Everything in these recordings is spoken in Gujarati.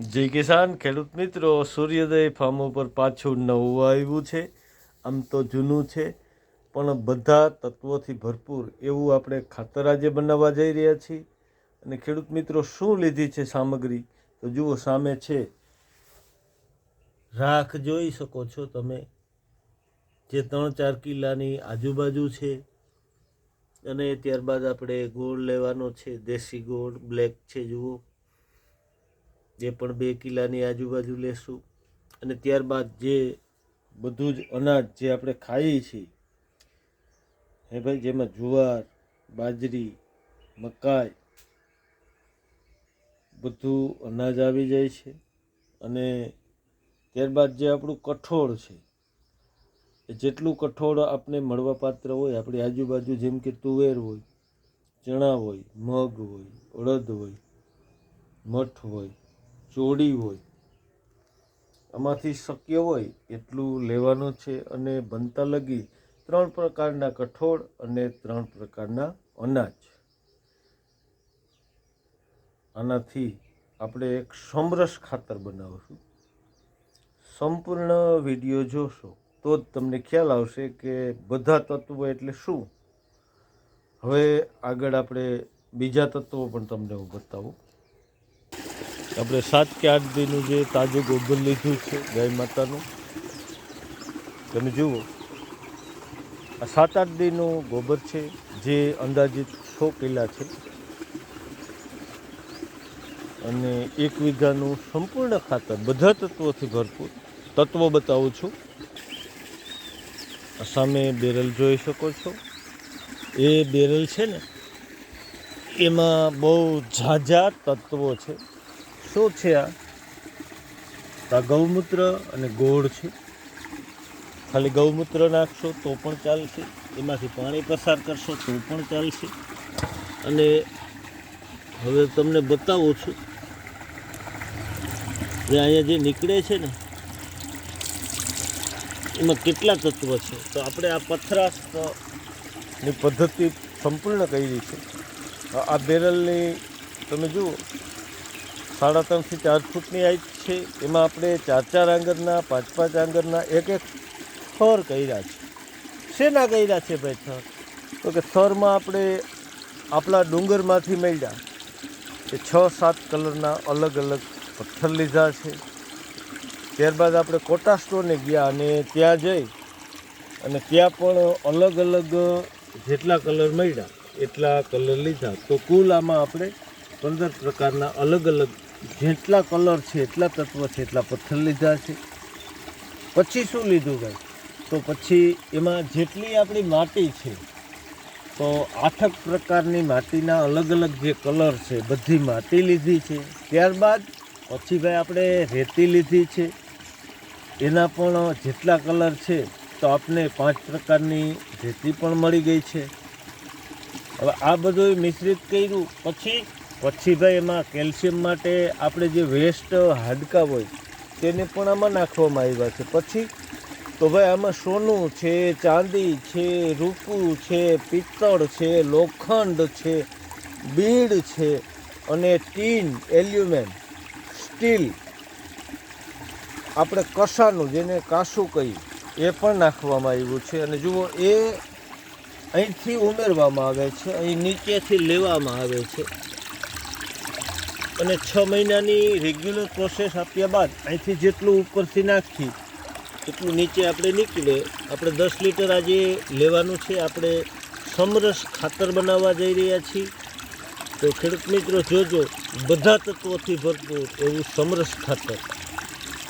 જય કિસાન, ખેડૂત મિત્રો, સૂર્યોદય ફાર્મ ઉપર પાછું નવું આવ્યું છે. આમ તો જૂનું છે, પણ બધા તત્વોથી ભરપૂર એવું આપણે ખાતર આજે બનાવવા જઈ રહ્યા છીએ. અને ખેડૂત મિત્રો, શું લીધી છે સામગ્રી? તો જુઓ, સામે છે. રાખ જોઈ શકો છો તમે, જે ત્રણ ચાર કિલ્લાની આજુબાજુ છે. અને ત્યારબાદ આપણે ગોળ લેવાનો છે, દેશી ગોળ, બ્લેક છે, જુઓ. જે પણ બે કિલ્લાની આજુબાજુ લેશું. અને ત્યારબાદ જે બધું જ અનાજ જે આપણે ખાઈએ છીએ, હે ભાઈ, જેમાં જુવાર, બાજરી, મકાઈ, બધું અનાજ આવી જાય છે. અને ત્યારબાદ જે આપણું કઠોળ છે, એ જેટલું કઠોળ આપણે મળવા પાત્ર હોય, આપણી આજુબાજુ જેમ કે તુવેર હોય, ચણા હોય, મગ હોય, અડદ હોય, મઠ હોય ચોળી હોય, આમાંથી શક્ય હોય એટલું લેવાનું છે અને બનતા લગી ત્રણ પ્રકારના કઠોળ અને ત્રણ પ્રકારના અનાજ. આનાથી આપણે એક સમરસ ખાતર બનાવશું. સંપૂર્ણ વીડિયો જોશો તો જ તમને ખ્યાલ આવશે કે બધા તત્વો એટલે શું? હવે આગળ આપણે બીજા તત્વો પણ તમને હું બતાવું. આપણે સાત કે આઠ દિનનું જે તાજું ગોબર લીધું છે ગાય માતાનું, તમે જુઓ. આ સાત આઠ દિનનું ગોબર છે, જે અંદાજિત છ કિલા છે. અને એક વીઘાનું સંપૂર્ણ ખાતર, બધા તત્વોથી ભરપૂર. તત્વો બતાવું છું. આ સામે બેરલ જોઈ શકો છો. એ બેરલ છે ને, એમાં બહુ ઝાઝા તત્વો છે. શું છે આ? ગૌમૂત્ર અને ગોળ છે. ખાલી ગૌમૂત્ર નાખશો તો પણ ચાલશે. એમાંથી પાણી પસાર કરશો તો પણ ચાલશે. અને હવે તમને બતાવું છું. જે અહીંયા જે નીકળે છે ને, એમાં કેટલા તત્વ છે? તો આપણે આ પથરાશની પદ્ધતિ સંપૂર્ણ કરી છે. આ બેરલની, તમે જુઓ સાડા ત્રણથી ચાર ફૂટની હાઈટ છે. એમાં આપણે ચાર ચાર આંગરના પાંચ પાંચ આંગરના એક એક થર કર્યા છે. શેના કર્યા છે ભાઈ થર? તો કે થરમાં આપણે આપણા ડુંગરમાંથી મળ્યા. એ છ સાત કલરના અલગ અલગ પથ્થર લીધા છે. ત્યારબાદ આપણે કોટા સ્ટોરને ગયા અને ત્યાં જઈ અને ત્યાં પણ અલગ અલગ જેટલા કલર મળ્યા, એટલા કલર લીધા. તો કુલ આમાં આપણે પંદર પ્રકારના અલગ અલગ જેટલા કલર છે, એટલા તત્વ છે, એટલા પથ્થર લીધા છે. પછી શું લીધું ભાઈ? તો પછી એમાં જેટલી આપણી માટી છે, તો આઠક પ્રકારની માટીના અલગ અલગ જે કલર છે, બધી માટી લીધી છે. ત્યારબાદ પછી ભાઈ આપણે રેતી લીધી છે. એના પણ જેટલા કલર છે, તો આપને પાંચ પ્રકારની રેતી પણ મળી ગઈ છે. હવે આ બધું મિશ્રિત કર્યું, પછી પછી ભાઈ એમાં કેલ્શિયમ માટે આપણે જે વેસ્ટ હાડકા હોય, તેને પણ આમાં નાખવામાં આવ્યા છે. પછી તો ભાઈ આમાં સોનું છે, ચાંદી છે, રૂપું છે, પિત્તળ છે, લોખંડ છે, બીડ છે અને ટીન એલ્યુમિન સ્ટીલ. આપણે કસાનું જેને કાસું કહીએ, એ પણ નાખવામાં આવ્યું છે. અને જુઓ, એ અહીંથી ઉમેરવામાં આવે છે, અહીં નીચેથી લેવામાં આવે છે. અને છ મહિનાની રેગ્યુલર પ્રોસેસ આપ્યા બાદ અહીંથી જેટલું ઉપરથી નાખી, એટલું નીચે આપણે નીકળે. આપણે દસ લીટર આજે લેવાનું છે. આપણે સમરસ ખાતર બનાવવા જઈ રહ્યા છીએ. તો ખેડૂત મિત્રો, જોજો, બધા તત્વોથી ભરપૂર એવું સમરસ ખાતર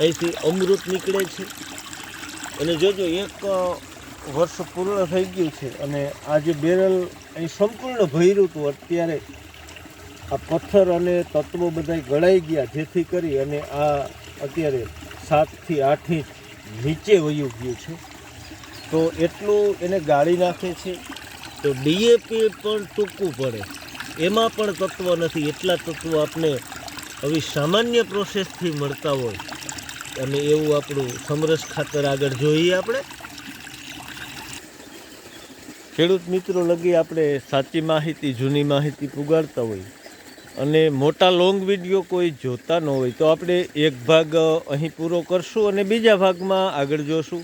અહીંથી અમૃત નીકળે છે. અને જોજો, એક વર્ષ પૂર્ણ થઈ ગયું છે. અને આ જે બેરલ અહીં સંપૂર્ણ ભર્યું હતું. અત્યારે આ પથ્થર અને તત્વો બધા ગળાઈ ગયા જેથી કરી અને આ અત્યારે સાતથી આઠ ઇંચ નીચે વયું ગયું છે. તો એટલું એને ગાળી નાખે છે. તો ડીએપી પણ ટૂંકું પડે. એમાં પણ તત્વ નથી. એટલા તત્વો આપણે આવી સામાન્ય પ્રોસેસથી મળતા હોય. અને એવું આપણું સમરસ ખાતર આગળ જોઈએ આપણે. ખેડૂત મિત્રો લગી આપણે સાચી માહિતી, જૂની માહિતી પુગાડતા હોય અને મોટા લોંગ વીડિયો કોઈ જોતા ન હોય, તો આપણે એક ભાગ અહીં પૂરો કરશું અને બીજા ભાગમાં આગળ જોશું.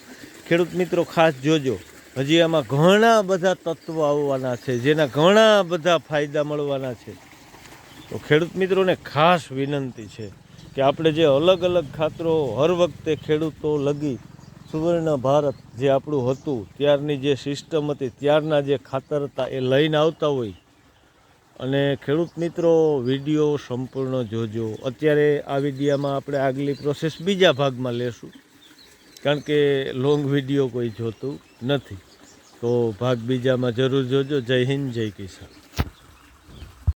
ખેડૂત મિત્રો, ખાસ જોજો. હજી આમાં ઘણા બધા તત્વો આવવાના છે, જેના ઘણા બધા ફાયદા મળવાના છે. તો ખેડૂત મિત્રોને ખાસ વિનંતી છે કે આપણે જે અલગ અલગ ખાતરો હર વખતે ખેડૂતો લગી સુવર્ણ ભારત જે આપણું હતું, ત્યારની જે સિસ્ટમ હતી, ત્યારના જે ખાતર હતા, એ લઈને આવતા હોય અને ખેડૂત મિત્રો, વીડિયો સંપૂર્ણ જોજો. અત્યારે આ વિડીયામાં આપણે આગલી પ્રોસેસ બીજા ભાગમાં લેશું. કારણ કે લોંગ વીડિયો કોઈ જોતું નથી. તો ભાગ બીજામાં જરૂર જોજો. જય હિન્દ, જય કિસાન.